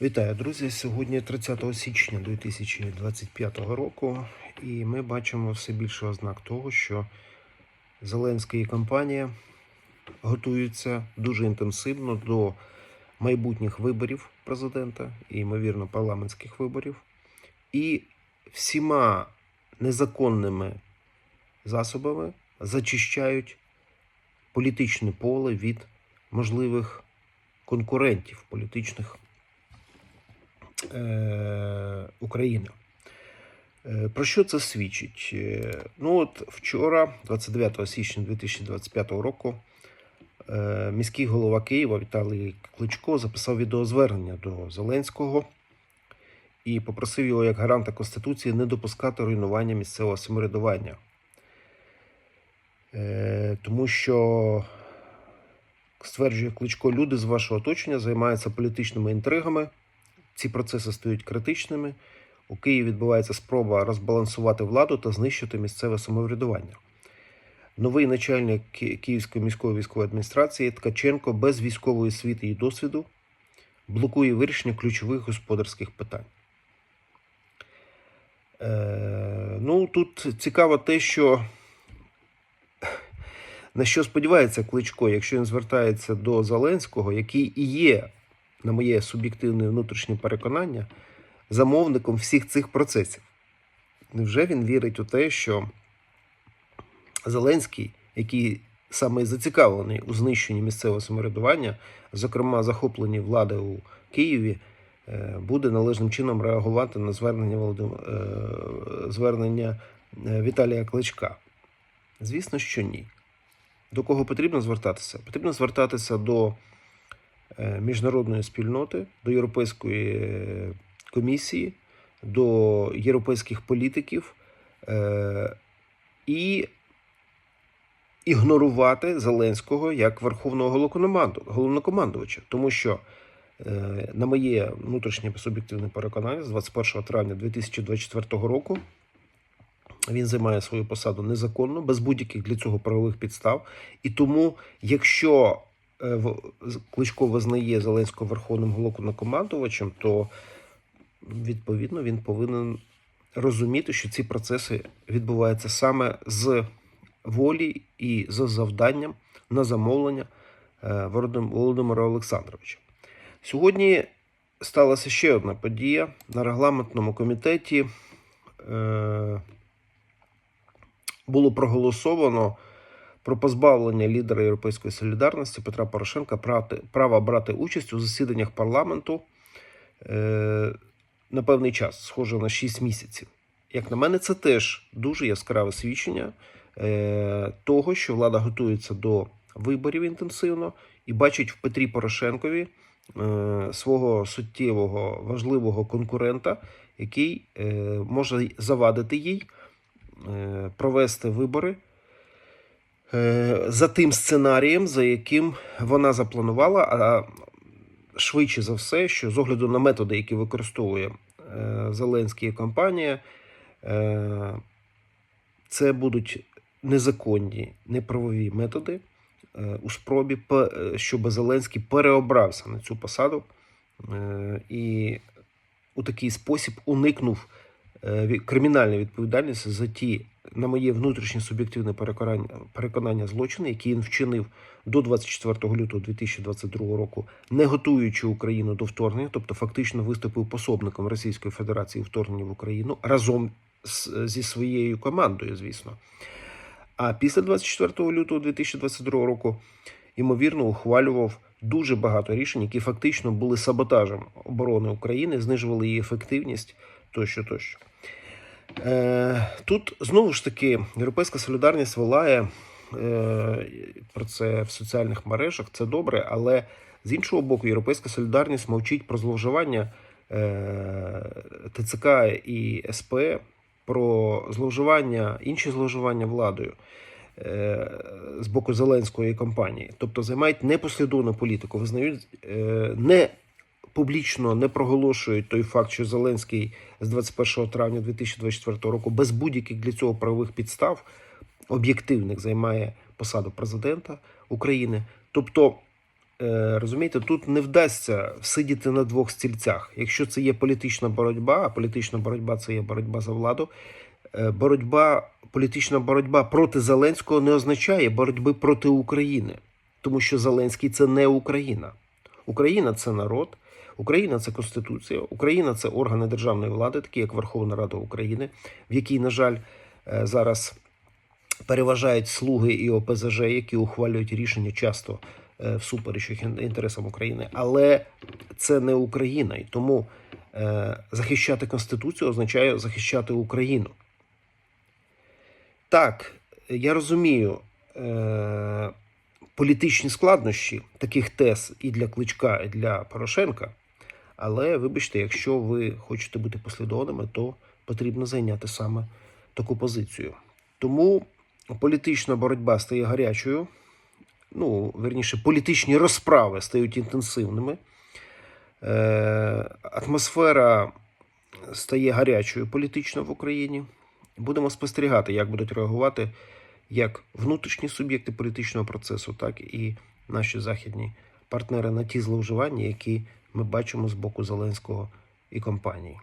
Вітаю, друзі! Сьогодні 30 січня 2025 року, і ми бачимо все більше ознак того, що Зеленський і компанія готуються дуже інтенсивно до майбутніх виборів президента і, ймовірно, парламентських виборів, і всіма незаконними засобами зачищають політичне поле від можливих конкурентів політичних е, України. Е, Про що це свідчить? Е, Ну от вчора, 29 січня 2025 року, міський голова Києва Віталій Кличко записав відеозвернення до Зеленського і попросив його як гаранта Конституції не допускати руйнування місцевого самоврядування. Тому що стверджує Кличко, люди з вашого оточення займаються політичними інтригами. Ці процеси стають критичними. У Києві відбувається спроба розбалансувати владу та знищити місцеве самоврядування. Новий начальник Київської міської військової адміністрації Ткаченко без військової освіти і досвіду блокує вирішення ключових господарських питань. Е, ну, тут цікаво те, що на що сподівається Кличко, якщо він звертається до Зеленського, який і є, на моє суб'єктивне внутрішнє переконання, замовником всіх цих процесів. Невже він вірить у те, що Зеленський, який саме зацікавлений у знищенні місцевого самоврядування, зокрема захопленні влади у Києві, е, буде належним чином реагувати на звернення Володим... е, звернення е, Віталія Кличка? Звісно, що ні. До кого потрібно звертатися? Потрібно звертатися до міжнародної спільноти, до Європейської е, комісії, до європейських політиків е, і ігнорувати Зеленського як верховного головнокомандувача. Тому що, е, на моє внутрішнє суб'єктивне переконання, з 21 травня 2024 року він займає свою посаду незаконно, без будь-яких для цього правових підстав. І тому, якщо е, Кличко визнає Зеленського верховним головнокомандувачем, то відповідно він повинен розуміти, що ці процеси відбуваються саме з волі і за завданням на замовлення е, Володимира Олександровича. Сьогодні сталася ще одна подія на регламентному комітеті. Е, було проголосовано про позбавлення лідера Європейської солідарності Петра Порошенка права брати участь у засіданнях парламенту е, на певний час, схоже на 6 місяців. Як на мене, це теж дуже яскраве свідчення е, того, що влада готується до виборів інтенсивно і бачить в Петрі Порошенкові е, свого суттєвого важливого конкурента, який може завадити їй провести вибори за тим сценарієм, за яким вона запланувала, а швидше за все, що з огляду на методи, які використовує е, Зеленський і компанія, е, це будуть незаконні, неправові методи е, у спробі, е, щоб Зеленський переобрався на цю посаду е, і у такий спосіб уникнув е, ві- кримінальної відповідальності за ті, на моє внутрішнє суб'єктивне переконання, переконання злочини, які він вчинив до 24 лютого 2022 року, не готуючи Україну до вторгнення, тобто фактично виступив пособником Російської Федерації у вторгненні в Україну разом з, зі своєю командою, звісно. А після 24 лютого 2022 року, ймовірно, ухвалював дуже багато рішень, які фактично були саботажем оборони України, знижували її ефективність тощо, тощо. Е, тут знову ж таки Європейська солідарність волає е, про це в соціальних мережах. Це добре, але з іншого боку, Європейська солідарність мовчить про зловживання е, ТЦК і СП, про зловживання, інші зловживання владою е, з боку Зеленської компанії. Тобто займають непослідовну політику, визнають е, не публічно не проголошують той факт, що Зеленський з 21 травня 2024 року без будь-яких для цього правових підстав об'єктивних займає посаду президента України. Тобто е, розумієте, тут не вдасться сидіти на двох стільцях. Якщо це є політична боротьба, а політична боротьба це є боротьба за владу. е, Боротьба, політична боротьба проти Зеленського не означає боротьби проти України, тому що Зеленський це не Україна. Україна це народ, Україна це Конституція, Україна це органи державної влади, такі як Верховна Рада України, в якій, на жаль, е, зараз переважають слуги і ОПЗЖ, які ухвалюють рішення часто е, всупереч інтересам України. Але це не Україна, і тому е, захищати Конституцію означає захищати Україну. Так, я розумію політичні складнощі таких тез і для Кличка, і для Порошенка. Але вибачте, якщо ви хочете бути послідовними, то потрібно зайняти саме таку позицію. Тому політична боротьба стає гарячою. Ну, верніше, політичні розправи стають інтенсивними. Е, атмосфера стає гарячою політично в Україні. Будемо спостерігати, як будуть реагувати як внутрішні суб'єкти політичного процесу, так і наші західні партнери на ті зловживання, які ми бачимо з боку Зеленського і компанії.